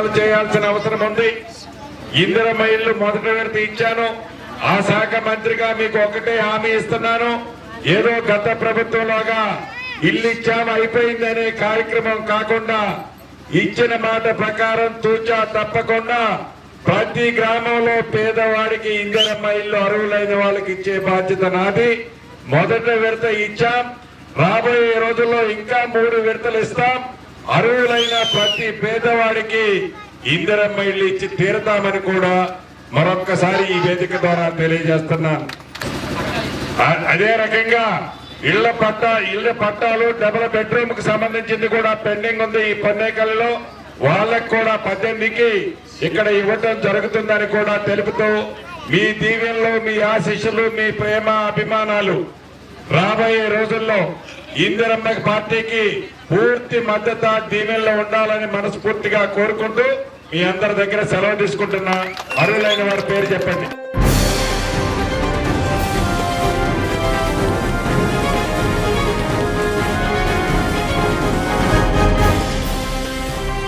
కార్యక్రమాలు చేయాల్సిన అవసరం ఉంది. ఇందిరమ్మ ఇల్లు మొదటి విడత ఇచ్చాను. ఆ శాఖ మంత్రిగా మీకు ఒకటే హామీ ఇస్తున్నాను. ఏదో గత ప్రభుత్వంలాగా ఇల్లు ఇచ్చాము అయిపోయిందనే కార్యక్రమం కాకుండా ఇచ్చిన మాట ప్రకారం తూచా తప్పకుండా ప్రతి గ్రామంలో పేదవాడికి ఇందిరమ్మ ఇల్లు అరువులైన వాళ్ళకి ఇచ్చే బాధ్యత నాది. మొదట విడత ఇచ్చాం. రాబోయే రోజుల్లో ఇంకా మూడు విడతలు ఇస్తాం. అర్హులైన ప్రతి పేదవాడికి ఇందిరమ్మ ఇల్లు ఇచ్చి తీరతామని కూడా మరొక్కసారి ఈ వేదిక ద్వారా తెలియజేస్తున్నాను అదే రకంగా ఇళ్ళ పట్ట ఇళ్ళ పట్టాలు డబుల్ బెడ్రూమ్కు సంబంధించింది కూడా పెండింగ్ ఉంది ఈ పన్నేకల్లో వాళ్ళకు కూడా పద్దెనిమిదికి ఇక్కడ ఇవ్వటం జరుగుతుందని కూడా తెలుపుతూ మీ దీవెనలు మీ ఆశీస్సులు మీ ప్రేమ అభిమానాలు రాబోయే రోజుల్లో ఇందిరమ్మ పార్టీకి పూర్తి మద్దతు దీవెనలో ఉండాలని మనస్ఫూర్తిగా కోరుకుంటూ మీ అందరి దగ్గర సెలవు తీసుకుంటున్నా. అర్హులైన వారి పేరు చెప్పండి.